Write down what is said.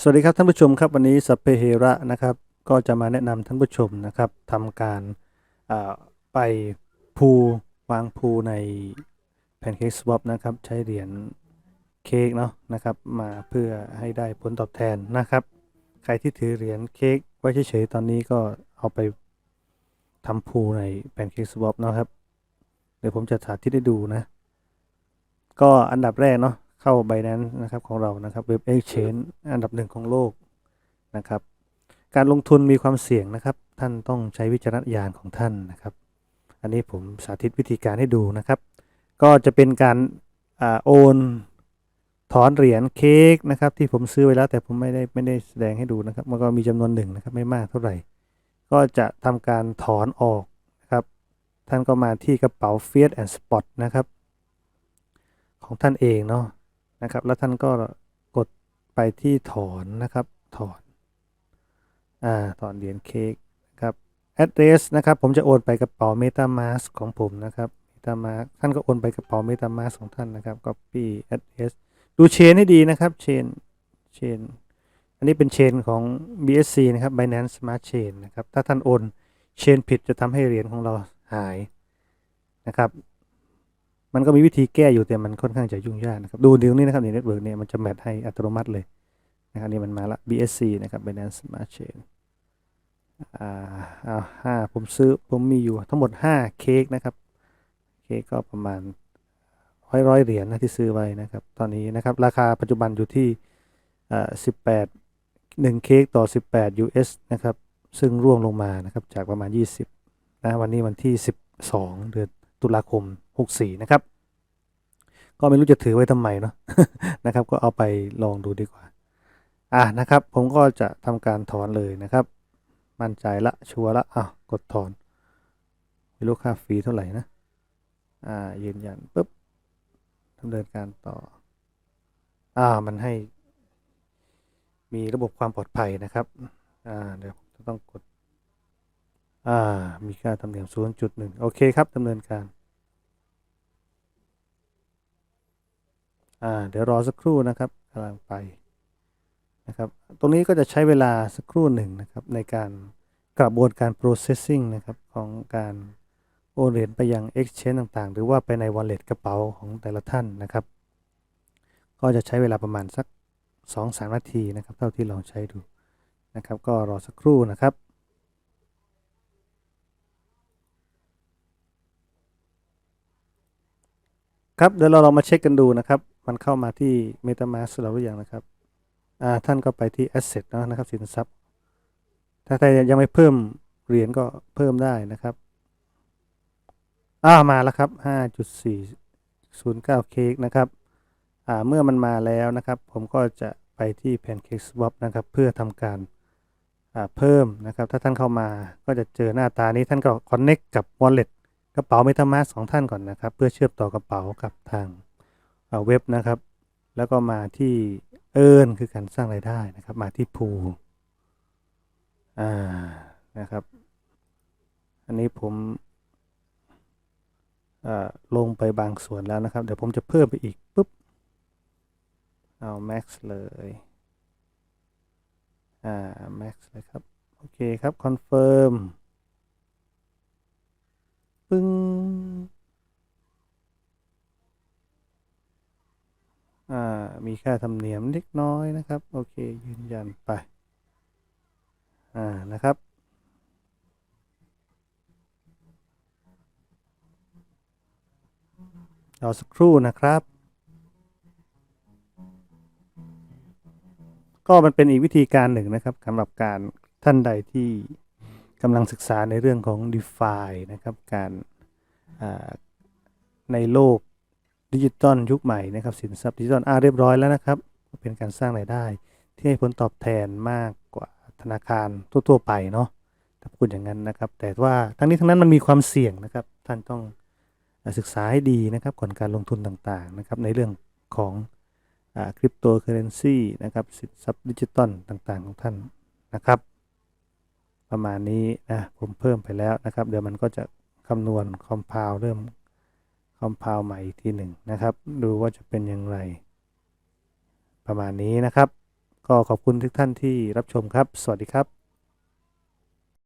สวัสดีครับท่านผู้ชมครับวันนี้สัพเพเฮระนะครับ ก็จะมาแนะนำท่านผู้ชมนะครับทำการไปพูวางพูในแพนเค้กสวอปนะครับ ใช้เหรียญเค้กเนาะนะครับมาเพื่อให้ได้ผลตอบแทนนะครับ ใครที่ถือเหรียญเค้กไว้เฉยๆตอนนี้ก็เอาไปทำพูในแพนเค้กสวอปนะครับ เดี๋ยวผมจะสาธิตให้ดูนะ ก็อันดับแรกเนาะ เข้า Binance นะครับของเรานะครับเว็บ Exchange อันดับหนึ่งของโลกนะครับ การลงทุนมีความเสี่ยงนะครับ ท่านต้องใช้วิจารณญาณของท่านนะครับ อันนี้ผมสาธิตวิธีการให้ดูนะครับ ก็จะเป็นการอาโอนถอนเหรียญเค้กนะครับ ที่ผมซื้อไว้แล้ว แต่ผมไม่ได้ไม่ได้แสดงให้ดูนะครับ มันก็มีจำนวนหนึ่งนะครับไม่มากเท่าไหร่ ก็จะทำการถอนออกนะครับ ท่านก็มาที่กระเป๋า Fiat and Spot นะครับ ของท่านเองเนาะ นะครับ แล้วท่านก็กดไปที่ถอนนะครับ ถอน อ่า ถอนเหรียญเค้กนะครับ address นะครับ ผมจะโอนไปกระเป๋า MetaMask ของผมนะครับ MetaMask ท่านก็โอนไปกระเป๋า MetaMask ของท่านนะครับ copy address ดูเชนให้ดีนะครับ เชน เชน อันนี้เป็นเชนของ BSC นะครับ Binance Smart Chain นะครับ ถ้าท่านโอนเชนผิดจะทำให้เหรียญของเราหายนะครับ มันก็มีวิธีแก้อยู่แต่มันค่อนข้างจะยุ่งยากนะครับ ดูตรงนี้นะครับในเน็ตเวิร์กเนี่ยมันจะแมทให้อัตโนมัติเลยนะครับนี่มันมาละ BSC นะครับ Binance Smart Chain อ่าเอาห้าผมซื้อผมมีอยู่ทั้งหมด 5 เค้กนะครับ เค้กก็ประมาณร้อยร้อยเหรียญนะที่ซื้อไว้นะครับ ตอนนี้นะครับ ราคาปัจจุบันอยู่ที่อ่า18 1เค้กต่อ 18 US นะครับ ซึ่งร่วงลงมานะครับจากประมาณ 20นะวันนี้วันที่ 12 เดือน ตุลาคม 64 นะครับ ก็ไม่รู้จะถือไว้ทำไมเนาะนะครับ ก็เอาไปลองดูดีกว่า อะนะครับ ผมก็จะทำการถอนเลยนะครับ มั่นใจละชัวร์ละอะกดถอนไม่รู้ค่าฟรีเท่าไหร่นะ อ่ายืนยันปุ๊บดำเนินการต่อ อ่ามันให้ มีระบบความปลอดภัยนะครับ อ่าเดี๋ยวผมจะต้องกด อ่า มีค่าธรรมเนียม0.1 โอเคครับดำเนินการ อ่าเดี๋ยวรอสักครู่นะครับกำลังไปนะครับ ตรงนี้ก็จะใช้เวลาสักครู่หนึ่งนะครับ ในการกระบวนการ processing นะครับของการโอนเหรียญไปยัง exchange ต่างๆ หรือว่าไปใน wallet กระเป๋าของแต่ละท่านนะครับ ก็จะใช้เวลาประมาณสัก 2-3 นาทีนะครับ เท่าที่ลองใช้ดูนะครับ ก็รอสักครู่นะครับ ครับเดี๋ยวเราลองมาเช็คกันดูนะครับ มันเข้ามาที่ MetaMask เราหรือยังนะครับอ่าท่านก็ไปที่ Asset นะนะครับสินทรัพย์ ถ้าใครยังไม่เพิ่มเหรียญก็เพิ่มได้นะครับอ่ามาแล้วครับ 5.409 เค้กนะครับอ่าเมื่อมันมาแล้วนะครับ ผมก็จะไปที่ Pancake Swap นะครับ เพื่อทำการอ่าเพิ่มนะครับ ถ้าท่านเข้ามาก็จะเจอหน้าตานี้ท่านก็ Connect กับ Wallet กระเป๋า MetaMask ของท่านก่อนนะครับ เพื่อเชื่อมต่อกระเป๋ากับทางอ่าเว็บนะครับ แล้วก็มาที่ Earn คือการสร้างรายได้นะครับ มาที่ Pool อ่านะครับ อันนี้ผมอ่าลงไปบางส่วนแล้วนะครับ เดี๋ยวผมจะเพิ่มไปอีกปุ๊บเอา max เลยอ่า max เลยครับ โอเคครับ confirm ปึ้งอ่า มีค่าธรรมเนียมเล็กน้อยนะครับ โอเค ยืนยันไป อ่า นะครับเอาสักครู่นะครับ ก็มันเป็นอีกวิธีการหนึ่งนะครับสำหรับการท่านใดที่ กำลังศึกษาในเรื่องของ DeFi นะครับ การในโลกดิจิตอลยุคใหม่นะครับ สินทรัพย์ดิจิตอลอ่าเรียบร้อยแล้วนะครับ เป็นการสร้างรายได้ ที่ให้ผลตอบแทนมากกว่าธนาคารทั่ว ๆ ไปเนาะถ้าพูดอย่างนั้นนะครับ แต่ว่าทั้งนี้ทั้งนั้นมันมีความเสี่ยงนะครับ ท่านต้องศึกษาให้ดีนะครับ ก่อนการลงทุนต่างๆนะครับ ในเรื่องของคริปโตเคอเรนซีนะครับสินทรัพย์ดิจิตอลต่างๆของท่านนะครับ ประมาณนี้นะผมเพิ่มไปแล้วนะครับ เดี๋ยวมันก็จะคำนวณคอมเพลเริ่มคอมเพลใหม่อีกทีหนึ่งนะครับ ดูว่าจะเป็นอย่างไร ประมาณนี้นะครับ ก็ขอบคุณทุกท่านที่รับชมครับ สวัสดีครับ